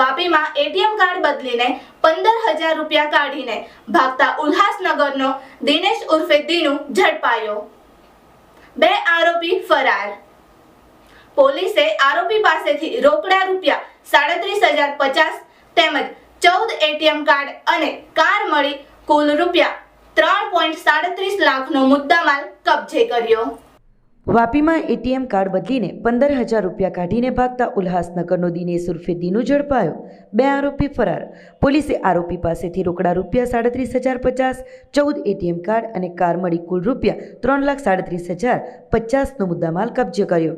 વાપીમાં ATM card બદલીને પંદર હજાર રૂપિયા કાઢીને ભાગતા ઉલ્હાસનગરનો દિનેશ ઉર્ફે દિનુ ઝડપાયો. બે આરોપી ફરાર. પોલીસે આરોપી પાસેથી રોકડા રૂપિયા સાડત્રીસ હજાર પચાસ તેમજ ચૌદ એટીએમ કાર્ડ અને કાર મળી કુલ રૂપિયા ત્રણ પોઈન્ટ સાડત્રીસ લાખનો મુદ્દામાલ કબજે કર્યો. વાપીમાં એટીએમ કાર્ડ બદલીને પંદર હજાર રૂપિયા કાઢીને ભાગતા ઉલ્હાસનગરનો દિનેશ ઉર્ફે દીનુ ઝડપાયો. બે આરોપી ફરાર. પોલીસે આરોપી પાસેથી રોકડા રૂપિયા સાડત્રીસ હજાર પચાસ, ચૌદ એટીએમ કાર્ડ અને કાર મળી કુલ રૂપિયા ત્રણ લાખ સાડત્રીસ હજાર પચાસનો મુદ્દામાલ કબજે કર્યો.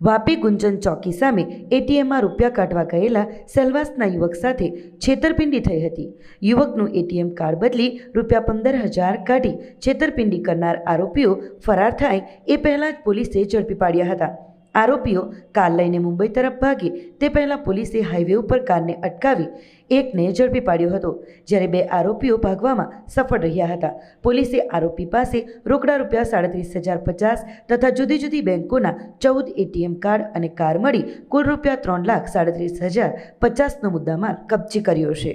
વાપી ગુંજન ચોકી સામે એટીએમમાં રૂપિયા કાઢવા ગયેલા સેલવાસના યુવક સાથે છેતરપિંડી થઈ હતી. યુવકનું એટીએમ કાર્ડ બદલી રૂપિયા પંદર હજાર કાઢી છેતરપિંડી કરનાર આરોપીઓ ફરાર થાય એ પહેલાં જ પોલીસે ઝડપી પાડ્યા હતા. આરોપીઓ કાર લઈને મુંબઈ તરફ ભાગે. તે પહેલાં પોલીસે હાઈવે ઉપર કારને અટકાવી એકને ઝડપી પાડ્યો હતો, જ્યારે બે આરોપીઓ ભાગવામાં સફળ રહ્યા હતા. પોલીસે આરોપી પાસે રોકડા રૂપિયા સાડત્રીસ હજાર પચાસ તથા જુદી જુદી બેંકોના ચૌદ એટીએમ કાર્ડ અને કાર મળી કુલ રૂપિયા ત્રણ લાખ સાડત્રીસ હજાર પચાસનો મુદ્દામાલ કબજે કર્યો છે.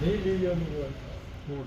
Nếu như do mưa, mùa.